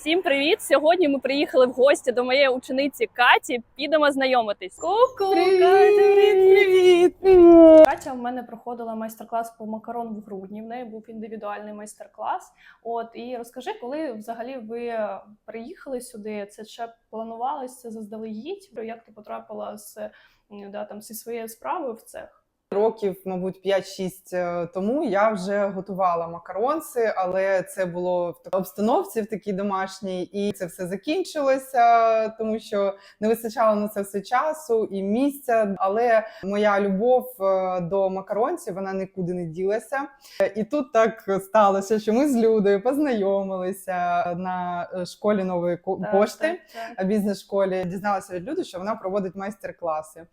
Всім привіт! Сьогодні ми приїхали в гості до моєї учениці Каті. Підемо знайомитись. Ку-ку, Катя, привіт, привіт! Катя в мене проходила майстер-клас по макарон в грудні. В неї був індивідуальний майстер-клас. От і розкажи, коли взагалі ви приїхали сюди? Це ще планувалось це заздалегідь? Як ти потрапила з да, там зі своєю справою в цех? Років, мабуть, 5-6 е, тому я вже готувала макаронси, але це було в обстановці в такій домашній, і це все закінчилося, тому що не вистачало на це все часу і місця. Але моя любов е, до макаронців вона нікуди не ділася. І тут так сталося, що ми з Людою познайомилися на е, школі нової пошти бізнес-школі. Дізналася від люди, що вона проводить майстер-класи.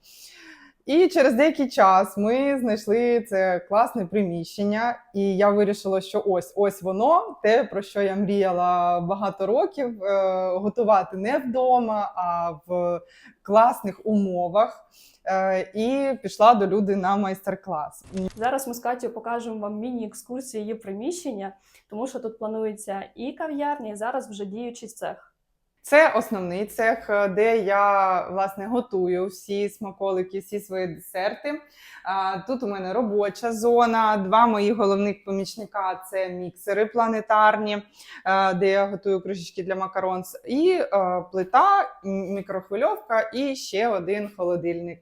І через деякий час ми знайшли це класне приміщення, і я вирішила, що ось ось воно, те, про що я мріяла багато років, е, готувати не вдома, а в класних умовах. Е, і пішла до люди на майстер-клас. Зараз ми з Катю покажемо вам міні-екскурсію її приміщення, тому що тут планується і кав'ярня, і зараз вже діючий цех. Це основний цех, е, де я власне готую всі смаколики, всі свої десерти. Тут у мене робоча зона. Два мої головних помічника це міксери планетарні, е, де я готую кришечки для макаронс, і е, плита, мікрохвильовка, і ще один холодильник.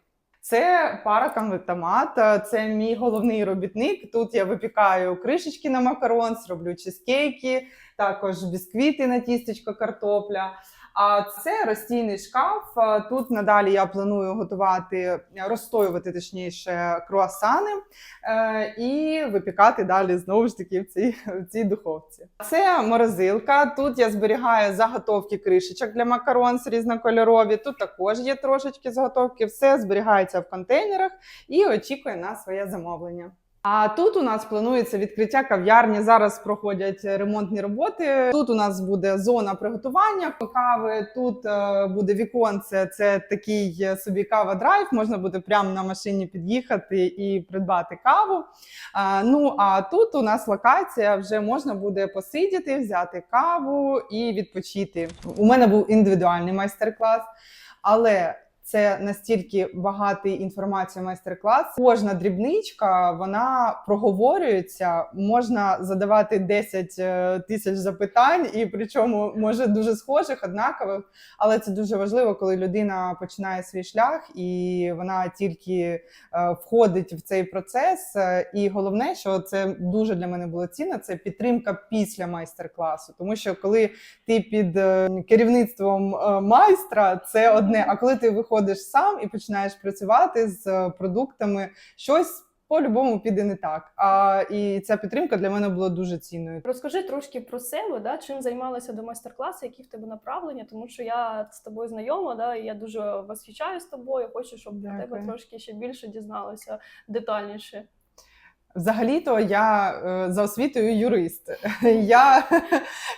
Це пара конвектомат, е, це мій головний робітник. Тут я випікаю кришечки на макаронс, роблю чизкейки, також бісквіти на тістечко, картопля. А це розстійний шкаф. Тут надалі я планую готувати, розстоювати точніше круасани е, і випікати далі знову ж таки в цій, в цій духовці. Це морозилка. Тут я зберігаю заготовки кришечок для макаронс різнокольорові. Тут також є трошечки заготовки. Все зберігається в контейнерах і очікує на своє замовлення. А тут у нас планується відкриття кав'ярні. Зараз проходять ремонтні роботи. Тут у нас буде зона приготування кави. Тут е, буде віконце. Це такий е, собі кава драйв. Можна буде прямо на машині під'їхати і придбати каву. Ну а тут у нас локація вже можна буде посидіти, взяти каву і відпочити. У мене був індивідуальний майстер-клас, але це настільки багатий інформація майстер-клас. Кожна дрібничка вона проговорюється. Можна задавати 10 е, тисяч запитань, і причому може дуже схожих, однакових. Але це дуже важливо, коли людина починає свій шлях і вона тільки е, входить в цей процес. І головне, що це дуже для мене було цінно, це підтримка після майстер-класу. Тому що коли ти під е, керівництвом майстра, це одне. А коли ти виходиш сам і починаєш працювати з е, продуктами, щось по-любому піде не так. А і ця підтримка для мене була дуже цінною. Розкажи трошки про себе, да, чим займалася до майстер-класу, які в тебе направлення, тому що я з тобою знайома, да, і я дуже восхищаюсь тобою. Хочу, щоб про тебе трошки ще більше дізналася детальніше. Взагалі-то я е, за освітою юрист. Я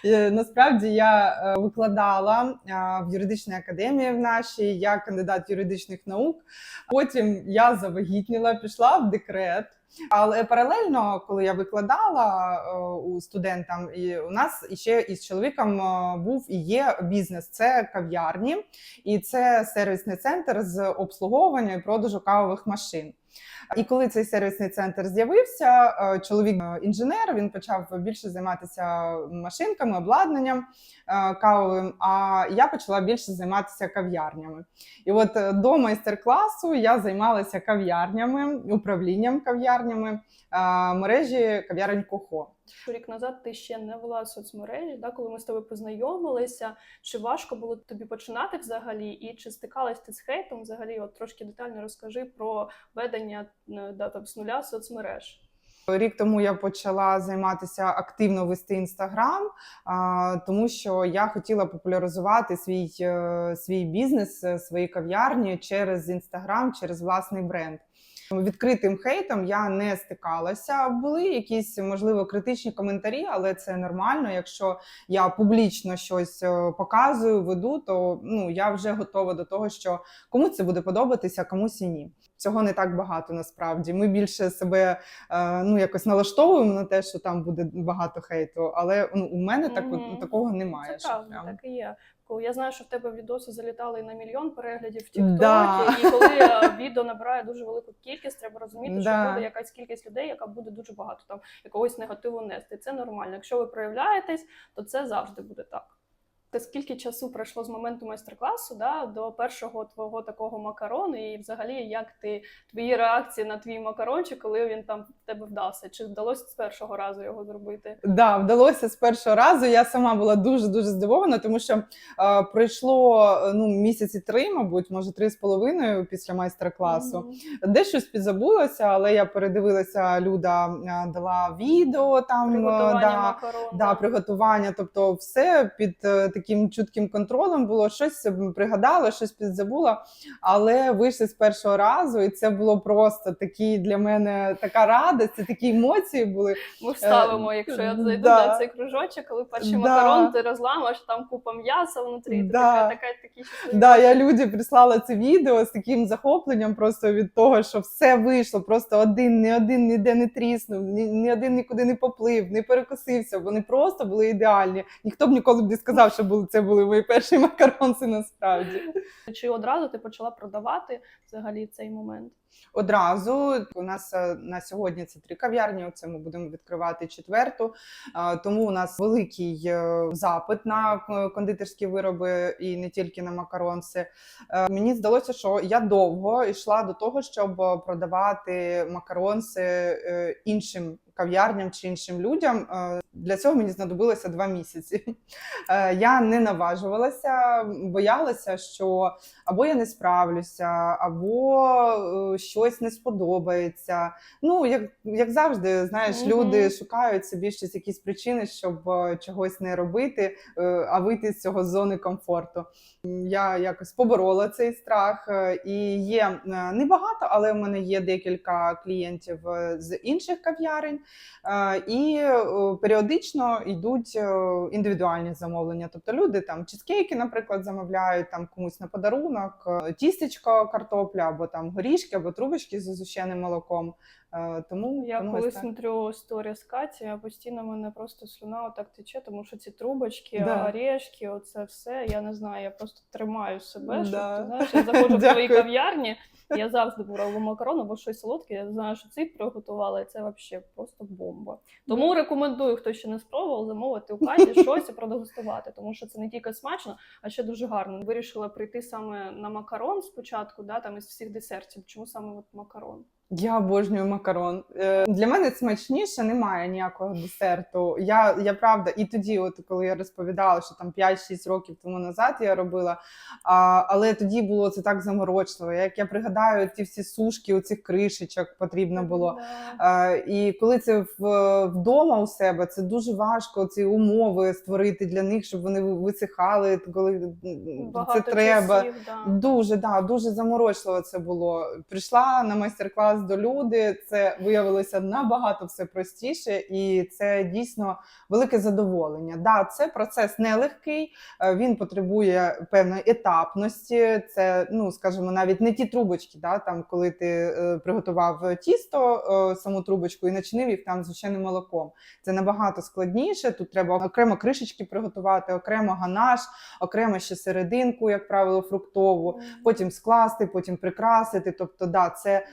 е, насправді я е, викладала в юридичній академії в нашій, я кандидат юридичних наук. Потім я завагітніла, пішла в декрет. Але паралельно, коли я викладала у студентам, і у нас ще із чоловіком був і є бізнес. Це кав'ярні, і це сервісний центр з обслуговування і продажу кавових машин. І коли цей сервісний центр з'явився, е, чоловік е, інженер він почав більше займатися машинками, обладнанням е, кавовим. А я почала більше займатися кав'ярнями. І от до майстер-класу я займалася кав'ярнями, управлінням кав'ярнями мережі кав'ярень Кохо. Рік назад ти ще не в соцмережі, да, коли ми з тобою познайомилися. Чи важко було тобі починати взагалі, і чи стикалась ти з хейтом? Взагалі, от трошки детально розкажи про ведення е, да, там, з нуля соцмереж. Рік тому я почала займатися активно вести інстаграм, тому що я хотіла популяризувати свій, е, свій бізнес, е, свої кав'ярні через інстаграм, через власний бренд. Відкритим хейтом я не стикалася. Були якісь можливо критичні коментарі, але це нормально. Якщо я публічно щось е, показую, веду, то ну я вже готова до того, що комусь це буде подобатися, комусь і ні. Цього не так багато насправді. Ми більше себе е, ну якось налаштовуємо на те, що там буде багато хейту. Але ну у мене так Мгм. такого немає. Це що прям. так і є. Коли Я знаю, що в тебе відоси залітали і на мільйон переглядів в Тіктокі, Да. і коли е, відео набирає дуже велику кількість, треба розуміти, Да. що буде якась кількість людей, яка буде дуже багато там якогось негативу нести. Це нормально. Якщо ви проявляєтесь, то це завжди буде так. Ти скільки часу пройшло з моменту майстер-класу да, до першого твого такого макарону, і взагалі як ти твої реакції на твій макарончик, коли він там в тебе вдався? Чи вдалося з першого разу його зробити? Да, вдалося з першого разу. Я сама була дуже дуже здивована, тому що е, пройшло ну місяці три, мабуть, може три з половиною після майстер-класу. Мгм. Де щось підзабулося, але я передивилася, Люда дала відео там. Приготування да, макарон. Да, приготування, тобто все під е, таким чутким контролем було. Щось пригадала, щось підзабула, але вийшли з першого разу, і це було просто такі для мене така радість, це такі емоції були. Ми вставимо, якщо я зайду Е, да. на цей кружочок, коли перший Да. макарон ти розламаєш, там купа м'яса внутрі, Да. така, така такі щасливі. Да, я люди прислала це відео з таким захопленням, просто від того, що все вийшло. Просто один, ні один ніде не тріснув, ні, ні один нікуди не поплив, не перекосився. Вони просто були ідеальні. Ніхто б ніколи б не сказав, що були це були мої перші макаронці насправді. Чи одразу ти почала продавати взагалі цей момент? Одразу у нас е, на сьогодні це три кав'ярні. Оце ми будемо відкривати четверту. Е, Тому у нас великий е, запит на кондитерські вироби і не тільки на макаронси. Мені здалося, що я довго йшла до того, щоб продавати макаронси іншим кав'ярням чи іншим людям. Е, Для цього мені знадобилося два місяці. Е, Я не наважувалася, боялася, що або я не справлюся, або е, щось не сподобається. Ну, як, як завжди, знаєш, Мгм. люди шукають собі щось, якісь причини, щоб чогось не робити, а вийти з цього з зони комфорту. Я якось поборола цей страх, і є небагато, але в мене є декілька клієнтів з інших кав'ярень. Е, І е, періодично йдуть е, індивідуальні замовлення. Тобто люди там чизкейки, наприклад, замовляють там комусь на подарунок, тістечко, картопля, або там горішки, або трубочки з зущеним молоком. Тому Я тому коли ось так. смотрю сторіс Каті, а постійно мене просто слюна отак тече, тому що ці трубочки, Да. орешки, оце все. Я не знаю, я просто тримаю себе. Щоб, Да. ти знаєш, я заходжу в твої кав'ярні. Я завжди беру або макарон, або щось солодке. Я знаю, що ці приготували, це взагалі просто бомба. Тому рекомендую, хто ще не спробував, замовити у Каті щось і продегустувати, тому що це не тільки смачно, а ще дуже гарно. Вирішила прийти саме на макарон спочатку, да, там із всіх десертів. Чому саме от макарон? Я обожнюю макарон. Е, Для мене смачніше немає ніякого десерту. Я, я правда, і тоді, от коли я розповідала, що там 5-6 років тому назад я робила, а, але тоді було це так заморочливо. Як я пригадаю, ті всі сушки, у цих кришечок потрібно було. Да. Е, І коли це в, вдома у себе, це дуже важко ці умови створити для них, щоб вони висихали, коли Багато це треба. часів, да. Дуже да, дуже заморочливо це було. Прийшла на майстер-клас до люди. Це виявилося набагато все простіше, і це дійсно велике задоволення. Да, це процес нелегкий. е, Він потребує певної етапності. Це, ну скажімо, навіть не ті трубочки, да, там, коли ти е, приготував тісто, е, саму трубочку і начинив їх там звичайним молоком. Це набагато складніше. Тут треба окремо кришечки приготувати, окремо ганаш, окремо ще серединку, як правило, фруктову потім скласти, потім прикрасити. Тобто, да, це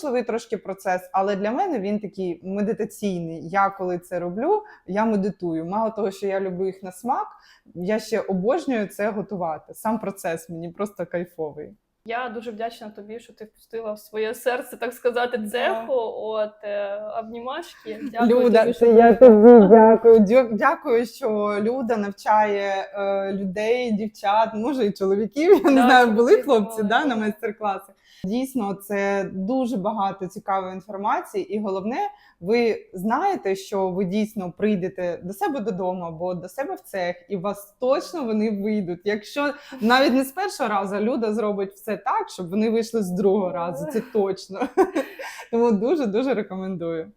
заморочливий трошки процес, але для мене він такий медитаційний. Я коли це роблю, я медитую. Мало того, що я люблю їх на смак, я ще обожнюю це готувати. Сам процес мені просто кайфовий. Я дуже вдячна тобі, що ти впустила в своє серце, так сказати, Да. цеху. От е, обнімашки. Дякую Люда, тобі, це що я тобі дякую. Дякую, що Люда навчає е, людей, дівчат, може і чоловіків. Я не знаю, були хлопці да, на майстер-класах. Дійсно, це дуже багато цікавої інформації, і головне, ви знаєте, що ви дійсно прийдете до себе додому або до себе в цех, і вас точно вони вийдуть. Якщо навіть не з першого разу Люда зробить все так, щоб вони вийшли з другого разу. Це точно. Тому дуже дуже рекомендую.